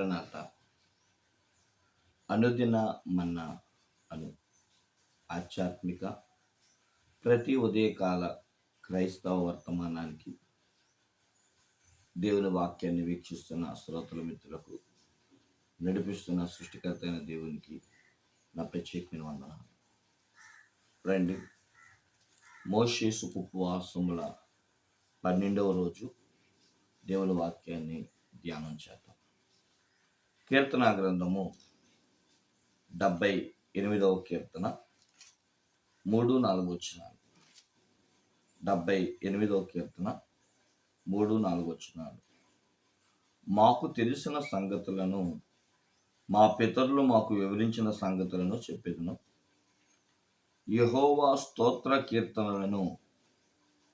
మరణాత అనుదిన మన్న అను ఆధ్యాత్మిక ప్రతి ఉదయకాల క్రైస్తవ వర్తమానానికి దేవుని వాక్యాన్ని వీక్షిస్తున్న శ్రోతల మిత్రులకు నడిపిస్తున్న సృష్టికర్త అయిన దేవునికి నా ప్రత్యేకమైన వందనాలు. రండి. మోషేసు ఉపవాసముల పన్నెండవ రోజు దేవుని వాక్యాన్ని ధ్యానం చేద్దాం. కీర్తన గ్రంథము డెబ్బై ఎనిమిదవ కీర్తన మూడు నాలుగు వచ్చినాలు డెబ్బై ఎనిమిదవ కీర్తన మూడు నాలుగు వచ్చినాలు మాకు తెలిసిన సంగతులను మా పితరులు మాకు వివరించిన సంగతులను చెప్పేదను. యహోవా స్తోత్ర కీర్తనలను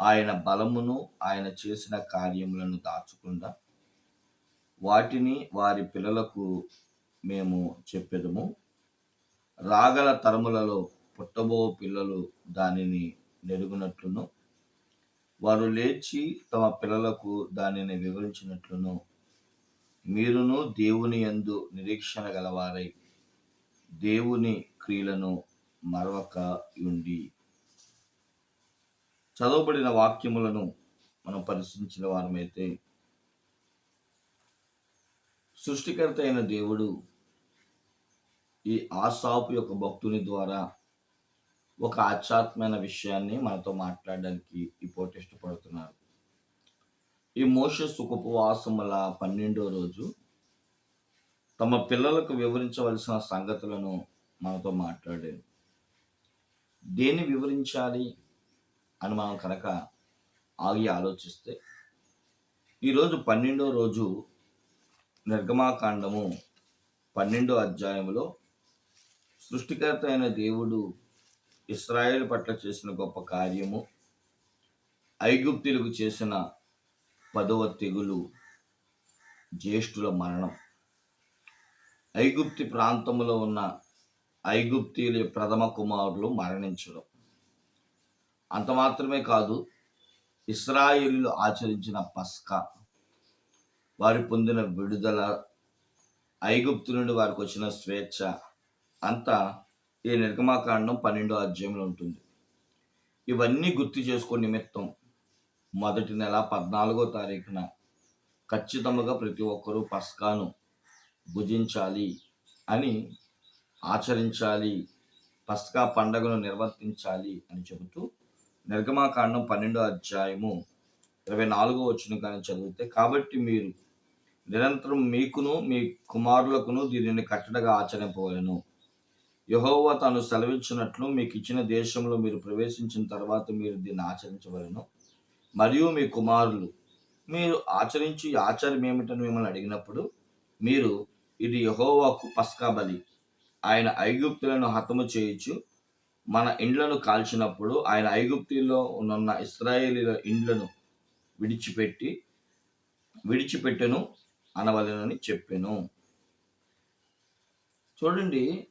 ఆయన బలమును ఆయన చేసిన కార్యములను దాచకుండా వాటిని వారి పిల్లలకు మేము చెప్పెదము. రాగల తరములలో పుట్టబో పిల్లలు దానిని నెరుగునట్లును. వారు లేచి తమ పిల్లలకు దానిని వివరించినట్లును. మీరును దేవుని యందు నిరీక్షణ గలవారై. దేవుని క్రియలను మరవక ఉండి చదవబడిన వాక్యములను మనం పరిశీలించిన వారమైతే సృష్టికర్త అయిన దేవుడు ఈ ఆసాపు యొక్క భక్తుని ద్వారా ఒక ఆధ్యాత్మైన విషయాన్ని మనతో మాట్లాడడానికి ఇప్పుడు ఇష్టపడుతున్నారు. ఈ మోషస్ ఉపవాసముల పన్నెండో రోజు తమ పిల్లలకు వివరించవలసిన సంగతులను మనతో మాట్లాడారు. దేన్ని వివరించాలి అని మనం కనుక ఆగి ఆలోచిస్తే ఈరోజు పన్నెండో రోజు నిర్గమాకాండము పన్నెండో అధ్యాయంలో సృష్టికర్త అయిన దేవుడు ఇస్రాయేల్ పట్ల చేసిన గొప్ప కార్యము ఐగుప్తులకు చేసిన పదవ తెగులు జ్యేష్ఠుల మరణం. ఐగుప్తి ప్రాంతంలో ఉన్న ఐగుప్తీయుల ప్రథమ కుమారులు మరణించడం. అంత మాత్రమే కాదు ఇస్రాయేలీలు ఆచరించిన పస్కా. వారు పొందిన విడుదల ఐగుప్తు నుండి వారికి వచ్చిన స్వేచ్ఛ అంతా ఈ నిర్గమాకాండం పన్నెండో అధ్యాయంలో ఉంటుంది. ఇవన్నీ గుర్తు చేసుకునే నిమిత్తం మొదటి నెల పద్నాలుగో తారీఖున ఖచ్చితంగా ప్రతి ఒక్కరూ పస్కాను భుజించాలి అని ఆచరించాలి పస్కా పండగను నిర్వర్తించాలి అని చెబుతూ నిర్గమాకాండం పన్నెండో అధ్యాయము ఇరవై నాలుగో వచ్చిన కానీ చదివితే కాబట్టి మీరు నిరంతరం మీకును మీ కుమారులకును దీనిని కట్టడగా ఆచరింపవలను. యహోవ తాను సెలవించినట్లు మీకు ఇచ్చిన దేశంలో మీరు ప్రవేశించిన తర్వాత మీరు దీన్ని ఆచరించవలను. మరియు మీ కుమారులు మీరు ఆచరించి ఆచారం ఏమిటని మిమ్మల్ని అడిగినప్పుడు మీరు ఇది యహోవాకు పస్కా బలి. ఆయన ఐగుప్తులను హతము చేయొచ్చు మన ఇండ్లను కాల్చినప్పుడు ఆయన ఐగుప్తిలో ఉన్న ఇస్రాయేలీల ఇండ్లను విడిచిపెట్టి విడిచిపెట్టెను. అనవలెనని చెప్పాను. చూడండి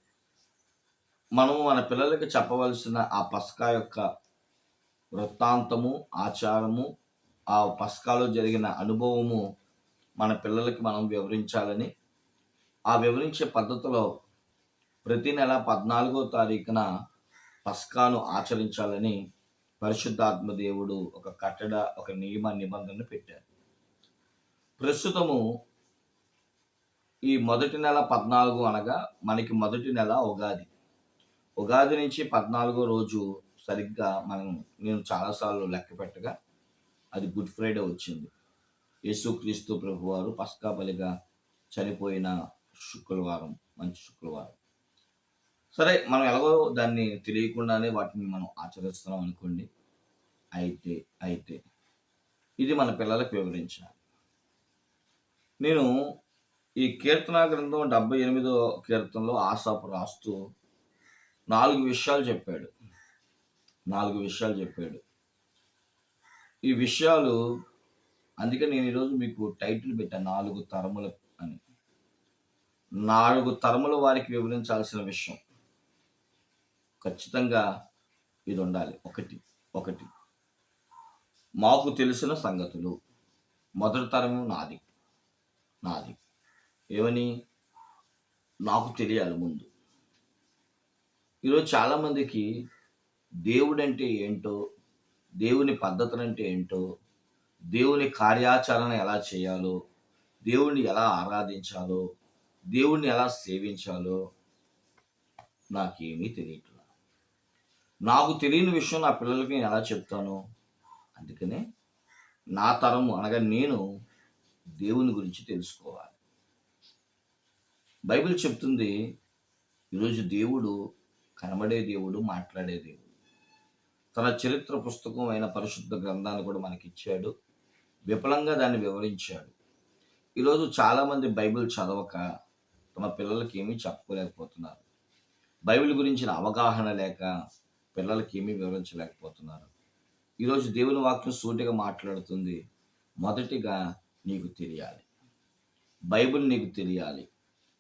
మనము మన పిల్లలకి చెప్పవలసిన ఆ పస్కా యొక్క వృత్తాంతము ఆచారము ఆ పస్కాలో జరిగిన అనుభవము మన పిల్లలకి మనం వివరించాలని ఆ వివరించే పద్ధతిలో ప్రతి నెల పద్నాలుగో తారీఖున పస్కాను ఆచరించాలని పరిశుద్ధాత్మ దేవుడు ఒక కట్టడ ఒక నియమ నిబంధన పెట్టారు. ప్రస్తుతము ఈ మొదటి నెల పద్నాలుగు అనగా మనకి మొదటి నెల ఉగాది. ఉగాది నుంచి పద్నాలుగో రోజు సరిగ్గా మనం నేను చాలాసార్లు లెక్క పెట్టగా అది గుడ్ ఫ్రైడే వచ్చింది. యేసుక్రీస్తు ప్రభు వారు పస్కా బలిగా చనిపోయిన శుక్రవారం మంచి శుక్రవారం. సరే మనం ఎలాగో దాన్ని తెలియకుండానే వాటిని మనం ఆచరిస్తున్నాం అనుకోండి. అయితే అయితే ఇది మన పిల్లలకు వివరించాలి. నేను ఈ కీర్తన గ్రంథం డెబ్బై ఎనిమిదో కీర్తనలో ఆసాపు రాస్తూ నాలుగు విషయాలు చెప్పాడు. నాలుగు విషయాలు చెప్పాడు. ఈ విషయాలు అందుకే నేను ఈరోజు మీకు టైటిల్ పెట్టాను నాలుగు తరముల అని. నాలుగు తరముల వారికి వివరించాల్సిన విషయం. ఖచ్చితంగా ఇది ఉండాలి. ఒకటి ఒకటి. మాకు తెలిసిన సంగతులు. మొదటి తరము నాది. నాది. ఏమని? నాకు తెలియాలి ముందు. ఈరోజు చాలామందికి దేవుడు అంటే ఏంటో దేవుని పద్ధతులు అంటే ఏంటో దేవుని కార్యాచరణ ఎలా చేయాలో దేవుణ్ణి ఎలా ఆరాధించాలో దేవుణ్ణి ఎలా సేవించాలో నాకేమీ తెలియట్లా. నాకు తెలియని విషయం నా పిల్లలకి నేను ఎలా చెప్తాను అందుకనే నా తరము అనగా నేను దేవుని గురించి తెలుసుకోవాలి. బైబిల్ చెప్తుంది ఈరోజు దేవుడు కనబడే దేవుడు మాట్లాడే దేవుడు. తన చరిత్ర పుస్తకం అయిన పరిశుద్ధ గ్రంథాన్ని కూడా మనకి ఇచ్చాడు దాన్ని వివరించాడు. ఈరోజు చాలామంది బైబిల్ చదవక తమ పిల్లలకి ఏమీ చెప్పుకోలేకపోతున్నారు బైబిల్ గురించిన అవగాహన లేక పిల్లలకి ఏమీ వివరించలేకపోతున్నారు. ఈరోజు దేవుని వాక్యం సూటిగా మాట్లాడుతుంది. మొదటిగా నీకు తెలియాలి. బైబిల్ నీకు తెలియాలి.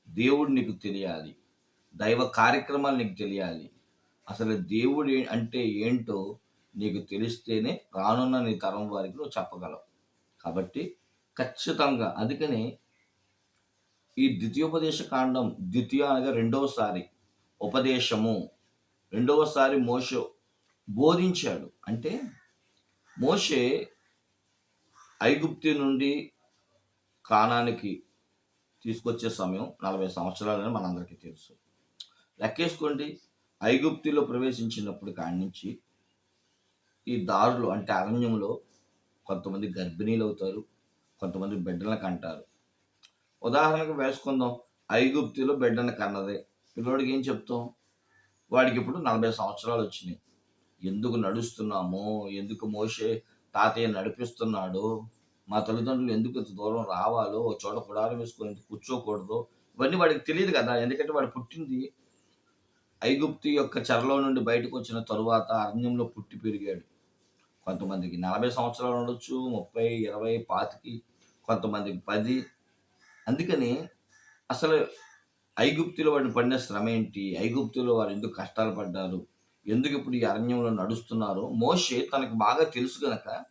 దేవుడు నీకు తెలియాలి. దైవ కార్యక్రమాలు నీకు తెలియాలి. అసలు దేవుడు అంటే ఏంటో నీకు తెలిస్తేనే రానున్న నీ తరం వారికి నువ్వు చెప్పగలవు. కాబట్టి ఖచ్చితంగా అందుకని ఈ ద్వితీయోపదేశ కాండం ద్వితీయ అనగా రెండవసారి ఉపదేశము. రెండవసారి మోషే బోధించాడు. అంటే మోషే ఐగుప్తి నుండి కానానికి తీసుకొచ్చే సమయం నలభై సంవత్సరాలని మనందరికీ తెలుసు. లెక్కేసుకోండి. ఐగుప్తిలో ప్రవేశించినప్పుడు కాడి నుంచి ఈ దారులు అంటే అరణ్యంలో కొంతమంది గర్భిణీలు అవుతారు కొంతమంది బిడ్డలను కంటారు. ఉదాహరణకు వేసుకుందాం. ఐగుప్తిలో బిడ్డను కన్నదే. పిల్లోడికి ఏం చెప్తాం? వాడికి ఇప్పుడు నలభై సంవత్సరాలు వచ్చినాయి. ఎందుకు నడుస్తున్నామో? ఎందుకు మోసే తాతయ్య నడిపిస్తున్నాడు? మా తల్లిదండ్రులు ఎందుకు ఇంత దూరం రావాలో ఒక చోట పుడారం వేసుకొని ఎందుకు కూర్చోకూడదు ఇవన్నీ వాడికి తెలియదు కదా. ఎందుకంటే వాడు పుట్టింది ఐగుప్తి యొక్క చెరలో నుండి బయటకు వచ్చిన తరువాత అరణ్యంలో పుట్టి పెరిగాడు. కొంతమందికి నలభై సంవత్సరాలు ఉండొచ్చు ముప్పై ఇరవై పాతికి కొంతమందికి పది. అందుకని అసలు ఐగుప్తిలో వాడిని పడిన శ్రమ ఏంటి? ఐగుప్తిలో వారు ఎందుకు కష్టాలు పడ్డారు? ఎందుకు ఇప్పుడు ఈ అరణ్యంలో నడుస్తున్నారు మోషే తనకు బాగా తెలుసు కనుక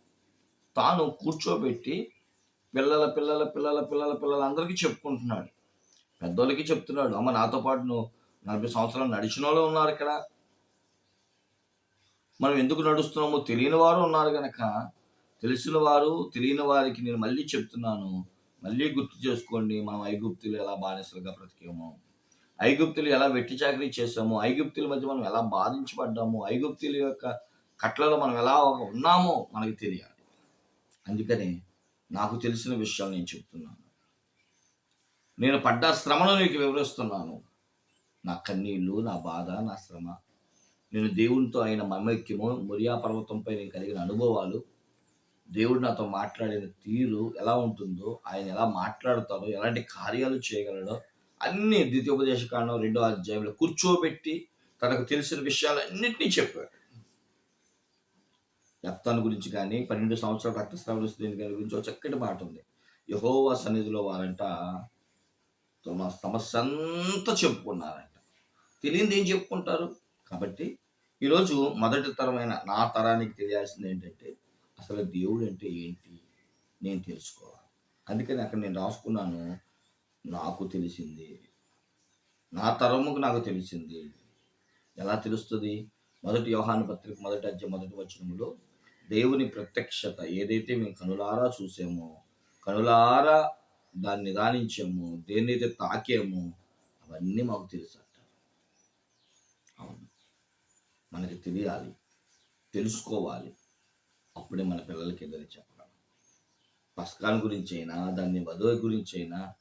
తాను కూర్చోబెట్టి పిల్లల పిల్లల పిల్లల పిల్లల పిల్లలందరికీ చెప్పుకుంటున్నాడు. పెద్దోళ్ళకి చెప్తున్నాడు అమ్మ నాతో పాటు నువ్వు నలభై సంవత్సరాలు నడిచిన వాళ్ళు ఉన్నారు ఇక్కడ. మనం ఎందుకు నడుస్తున్నామో తెలియని వారు ఉన్నారు కనుక తెలిసిన వారు తెలియని వారికి నేను మళ్ళీ చెప్తున్నాను మళ్ళీ గుర్తు చేసుకోండి మనం ఐగుప్తులు ఎలా బానిసలుగా బ్రతికేమో. ఐగుప్తులు ఎలా వెట్టి చాకరీ చేసాము ఐగుప్తుల మధ్య మనం ఎలా బాధించబడ్డాము ఐగుప్తుల యొక్క కట్లలో మనం ఎలా ఉన్నామో మనకి తెలియాలి. అందుకని నాకు తెలిసిన విషయాలు నేను చెప్తున్నాను. నేను పడ్డ శ్రమను నీకు వివరిస్తున్నాను. నా కన్నీళ్ళు నా బాధ నా శ్రమ. నేను దేవునితో అయిన మమైక్యము మురియా పర్వతంపై నేను కలిగిన అనుభవాలు. దేవుడు నాతో మాట్లాడిన తీరు ఎలా ఉంటుందో ఆయన ఎలా మాట్లాడతారో ఎలాంటి కార్యాలు చేయగలడో అన్ని ద్వితీయోపదేశ కాండం రెండో అధ్యాయంలో కూర్చోబెట్టి తనకు తెలిసిన విషయాలన్నింటినీ చెప్పాడు. రక్తాన్ని గురించి కానీ పన్నెండు సంవత్సరాల రక్తస్రావం దీని గురించి ఒక చక్కటి మాట ఉంది. యహోవా సన్నిధిలో వారంట తమ సమస్య అంతా చెప్పుకున్నారంట. తెలియంది ఏం చెప్పుకుంటారు? కాబట్టి ఈరోజు మొదటి తరమైన నా తరానికి తెలియాల్సింది ఏంటంటే అసలు దేవుడు అంటే ఏంటి? నేను తెలుసుకోవాలి. అందుకని అక్కడ నేను రాసుకున్నాను నాకు తెలిసింది. నా తరముకు నాకు తెలిసింది. ఎలా తెలుస్తుంది? మొదటి వ్యవహాన పత్రిక మొదటి అధ్యయ మొదటి వచనములో దేవుని ప్రత్యక్షత ఏదైతే మేము కనులారా చూసామో కనులారా దాన్ని నిదానించాము దేన్నైతే తాకామో అవన్నీ మాకు తెలుసు అంటారు అవును. మనకి తెలియాలి తెలుసుకోవాలి. అప్పుడే మన పిల్లలకి ఎదురు చెప్పగలం. పస్కాన్ గురించి అయినా దాన్ని వధువు గురించి అయినా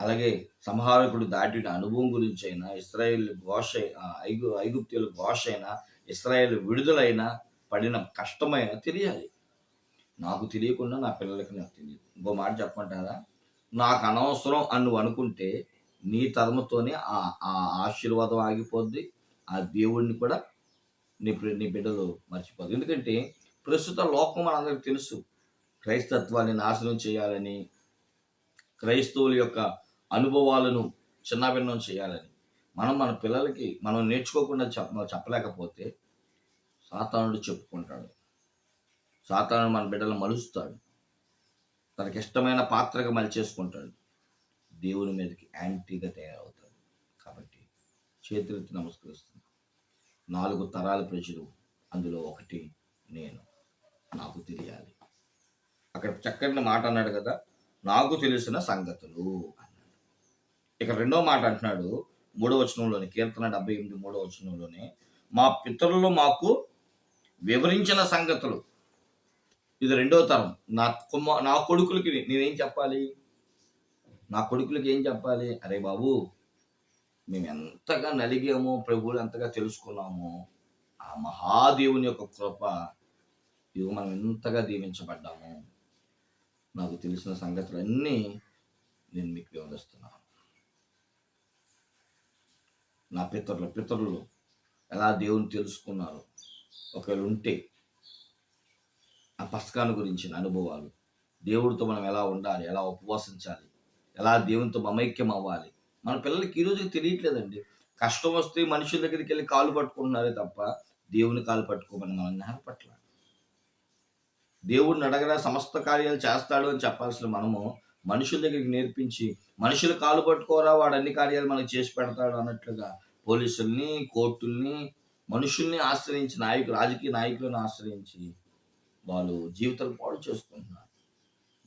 అలాగే సంహారకుడు దాటిన అనుభవం గురించి అయినా ఇస్రాయేల్ ఘోష ఐగు ఐగుప్తుల ఘోష అయినా ఇస్రాయేల్ విడుదలైనా పడిన కష్టమైన తెలియాలి. నాకు తెలియకుండా నా పిల్లలకి నాకు తెలియదు. ఇంకో మాట చెప్పమంటారా? నాకు అనవసరం అని నువ్వు అనుకుంటే నీ తరముతోనే ఆ ఆ ఆశీర్వాదం ఆగిపోద్ది. ఆ దేవుడిని కూడా నీ నీ బిడ్డలు మర్చిపోదు ఎందుకంటే ప్రస్తుత లోకం మనందరికి తెలుసు. క్రైస్తత్వాన్ని నాశనం చేయాలని క్రైస్తవుల యొక్క అనుభవాలను చిన్నభిన్నం చేయాలని. మనం మన పిల్లలకి మనం నేర్చుకోకుండా చెప్ప చెప్పలేకపోతే సాతానుడు చెప్పుకుంటాడు. సాతానుడు మన బిడ్డలు మలుస్తాడు. తనకి ఇష్టమైన పాత్రగా మలిచేసుకుంటాడు. దేవుని మీదకి యాంటీగా తయారవుతాడు. కాబట్టి చేతులెత్తి నమస్కరిస్తుంది నాలుగు తరాల ప్రజలు అందులో ఒకటి నేను. నాకు తెలియాలి. అక్కడ చక్కని మాట అన్నాడు కదా నాకు తెలిసిన సంగతులు అన్నాడు. ఇక రెండో మాట అంటున్నాడు మూడో వచనంలోని కీర్తన డెబ్బై ఎనిమిది మూడో వచనంలోనే మా పితరులు మాకు వివరించిన సంగతులు. ఇది రెండో తరం. నా కుమ్మ నా కొడుకులకి నేనేం చెప్పాలి? నా కొడుకులకి ఏం చెప్పాలి? అరే బాబు మేము ఎంతగా నలిగామో ప్రభువులు ఎంతగా తెలుసుకున్నామో ఆ మహాదేవుని యొక్క కృప ఇవి మనం ఎంతగా దీవించబడ్డాము నాకు తెలిసిన సంగతులన్నీ నేను మీకు వివరిస్తున్నాను. నా పితరులు పితరులు ఎలా దేవుని తెలుసుకున్నారు? ఒకవేళ ఉంటే ఆ పథకాన్ని గురించిన అనుభవాలు. దేవుడితో మనం ఎలా ఉండాలి ఎలా ఉపవాసించాలి ఎలా దేవునితో మమైక్యం అవ్వాలి మన పిల్లలకి ఈ రోజుకి తెలియట్లేదండి. కష్టం వస్తే మనుషుల దగ్గరికి వెళ్ళి కాలు పట్టుకుంటున్నారే తప్ప దేవుని కాలు పట్టుకోమని మనం నేర్పట్ల దేవుడిని అడగరా సమస్త కార్యాలు చేస్తాడు అని చెప్పాల్సిన మనము మనుషుల దగ్గరికి నేర్పించి మనుషులు కాలు పట్టుకోరా వాడు అన్ని కార్యాలు మనకు చేసి పెడతాడు అన్నట్లుగా పోలీసుల్ని కోర్టుల్ని మనుషుల్ని ఆశ్రయించి నాయకు రాజకీయ నాయకులను ఆశ్రయించి వాళ్ళు జీవితాలు పాడు చేసుకుంటున్నారు.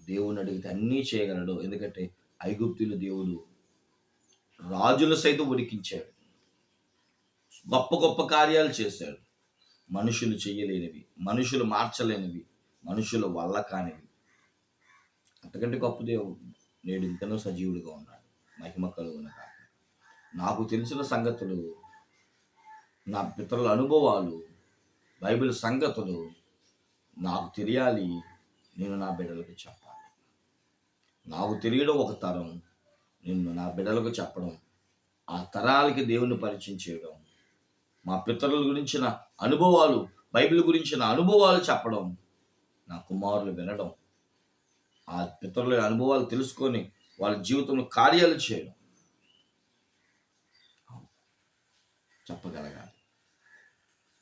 దేవుని అడిగితే అన్నీ చేయగలడు. ఎందుకంటే ఐగుప్తుల దేవుడు రాజుల సైతం ఉడికించాడు గొప్ప గొప్ప కార్యాలు చేశాడు. మనుషులు చేయలేనివి మనుషులు మార్చలేనివి మనుషుల వల్ల కానివి. అంతకంటే గొప్ప దేవుడు నేడు ఇంతనో సజీవుడిగా ఉన్నాడు. మహిమ కలుగున నాకు తెలిసిన సంగతులు నా పితరుల అనుభవాలు బైబిల్ సంగతులు నాకు తెలియాలి. నేను నా బిడ్డలకు చెప్పాలి. నాకు తెలియడం ఒక తరం నిన్ను నా బిడ్డలకు చెప్పడం ఆ తరాలకి దేవుని పరిచయం చేయడం మా పితరుల గురించిన అనుభవాలు బైబిల్ గురించిన అనుభవాలు చెప్పడం నా కుమారులు వినడం ఆ పితరుల అనుభవాలు తెలుసుకొని వాళ్ళ జీవితంలో కార్యాలు చేయడం. చెప్పగలగాలి.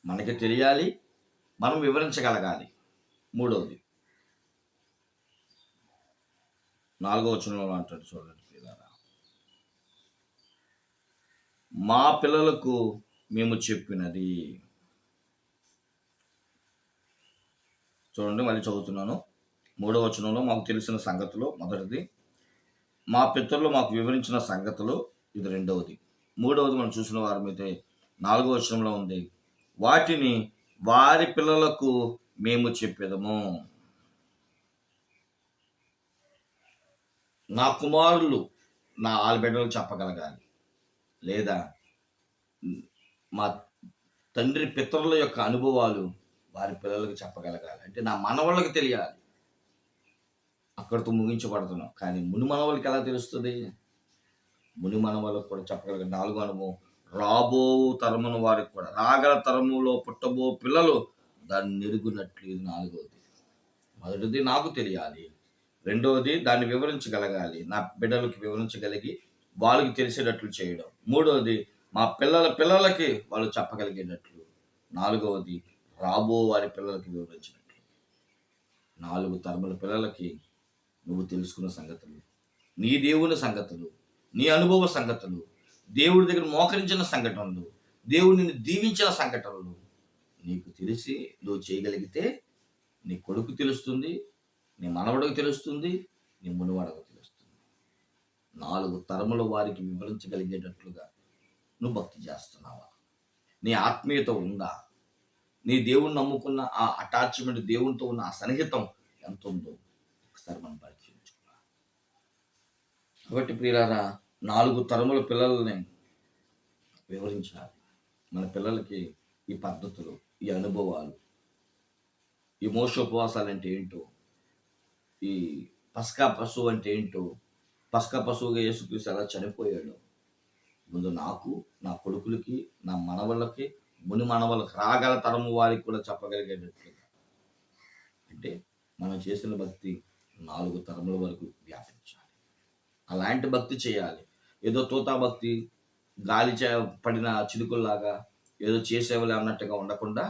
మనకి తెలియాలి మనం వివరించగలగాలి. మూడవది నాలుగో వచనంలో అంటాడు చూడండి మా పిల్లలకు మేము చెప్పినది. చూడండి మళ్ళీ చదువుతున్నాను. మూడవ వచనంలో మాకు తెలిసిన సంగతులు మొదటిది. మా పితరులు మాకు వివరించిన సంగతులు ఇది రెండవది. మూడవది మనం చూసిన వారమైతే నాలుగో వచనంలో ఉంది. వాటిని వారి పిల్లలకు మేము చెప్పేదము నా కుమారులు నా ఆలబిడ్డలు చెప్పగలగాలి. లేదా మా తండ్రి పితరుల యొక్క అనుభవాలు వారి పిల్లలకు చెప్పగలగాలి. అంటే నా మనవాళ్ళకి తెలియాలి. అక్కడితో ముగించబడుతున్నాం. కానీ ముని మనవాళ్ళకి ఎలా తెలుస్తుంది? ముని మనవాళ్ళకి కూడా చెప్పగలగాలి. నాలుగో అనుభవం. రాబో తరమున వారికి కూడా. రాగల తరములో పుట్టబో పిల్లలు దాన్ని నిరుగునట్లు ఇది నాలుగవది. మొదటిది నాకు తెలియాలి. రెండవది దాన్ని వివరించగలగాలి. నా బిడ్డలకి వివరించగలిగి వాళ్ళకి తెలిసేటట్లు చేయడం. మూడవది మా పిల్లల పిల్లలకి వాళ్ళు చెప్పగలిగేటట్లు. నాలుగవది రాబో వారి పిల్లలకి వివరించినట్లు. నాలుగు తరముల పిల్లలకి నువ్వు తెలుసుకున్న సంగతులు నీ దేవుని సంగతులు నీ అనుభవ సంగతులు దేవుడి దగ్గర మోకరించిన సంఘటనలు దేవుడిని దీవించిన సంఘటనలు నీకు తెలిసి నువ్వు చేయగలిగితే నీ కొడుకు తెలుస్తుంది నీ మనవడకు తెలుస్తుంది నీ మునివాడకు తెలుస్తుంది. నాలుగు తరముల వారికి వివరించగలిగేటట్లుగా నువ్వు భక్తి చేస్తున్నావా? నీ ఆత్మీయత ఉందా? నీ దేవుణ్ణి నమ్ముకున్న ఆ అటాచ్మెంట్ దేవునితో ఉన్న ఆ సన్నిహితం ఎంత ఉందో ఒకసారి మనం పరిశీలించుకోవాలి కాబట్టి ప్రియులారా నాలుగు తరముల పిల్లల్ని వివరించాలి. మన పిల్లలకి ఈ పద్ధతులు ఈ అనుభవాలు ఈ మోసోపవాసాలు అంటే ఏంటో ఈ పస్కా పశువు అంటే ఏంటో పస్కా పశువుగా యేసుక్రీస్తు ఎలా చనిపోయాడు ముందు నాకు నా కొడుకులకి నా మనవళ్ళకి ముని మనవళ్ళకి రాగల తరము వారికి కూడా చెప్పగలిగేటట్లుగా. అంటే మనం చేసిన భక్తి నాలుగు తరముల వరకు వ్యాప్తి అలాంటి భక్తి చేయాలి. ఏదో తోతా భక్తి గాలి చే పడిన చిలుకుల్లాగా ఏదో చేసేవలే అన్నట్టుగా ఉండకుండా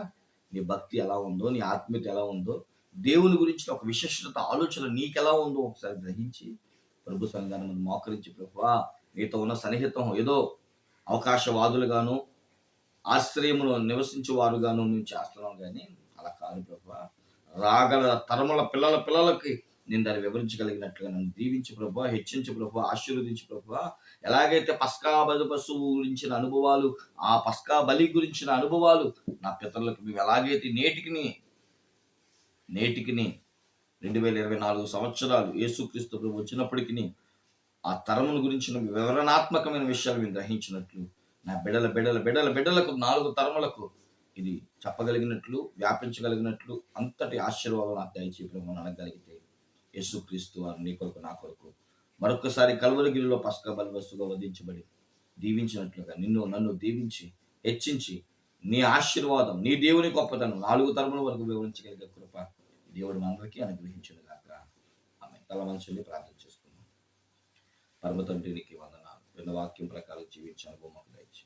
నీ భక్తి ఎలా ఉందో నీ ఆత్మీయత ఎలా ఉందో దేవుని గురించి ఒక విశిష్టత ఆలోచన నీకెలా ఉందో ఒకసారి గ్రహించి ప్రభు సంఘాన్ని మోకరించి ప్రభువా నీతో ఉన్న సన్నిహితం ఏదో అవకాశవాదులుగాను ఆశ్రయములో నివసించే వారుగాను మేము చేస్తున్నాం కానీ అలా కాదు ప్రభువా రాగల తరముల పిల్లల పిల్లలకి నేను దాన్ని వివరించగలిగినట్లుగా నన్ను దీవించి ప్రభు హెచ్చించి ప్రభు ఆశీర్వదించి ప్రభు. ఎలాగైతే పస్కా బలి పశువు గురించిన అనుభవాలు ఆ పస్కా బలి గురించిన అనుభవాలు నా పితరులకు మేము ఎలాగైతే నేటికిని నేటికిని రెండు వేల ఇరవై నాలుగు సంవత్సరాలు యేసుక్రీస్తు ప్రభు వచ్చినప్పటికీ ఆ తరముల గురించిన వివరణాత్మకమైన విషయాలు మేము గ్రహించినట్లు నా బిడల బిడల బిడల బిడలకు నాలుగు తరములకు ఇది చెప్పగలిగినట్లు వ్యాపించగలిగినట్లు అంతటి ఆశీర్వాదం నాకు దయచేసి అనగలిగింది యేసుక్రీస్తు వారు నీ కొరకు నా కొరకు. మరొకసారి కల్వరగిరిలో పస్క బలవస్తుగా వధించబడి దీవించినట్లుగా నిన్ను నన్ను దీవించి హెచ్చించి నీ ఆశీర్వాదం నీ దేవుని గొప్పతనం నాలుగు తరముల వరకు వివరించగలిగే కృప దేవుడు మనందరికీ అనుగ్రహించను కాక ఆమె తల మనుషుల్ని ప్రార్థన చేసుకున్నాం పరమ తండ్రికి వందనాలు. విన్న వాక్యం ప్రకారం జీవించే అనుభవం మాకు దయచి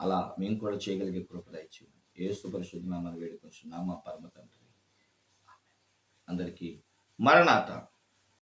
అలా మేము కూడా చేయగలిగే కృప దయచి ఏసు పరిశుద్ధ నామాన్ని వేడుకొచ్చున్నాం మా పరమ తండ్రి. అందరికీ మరణాత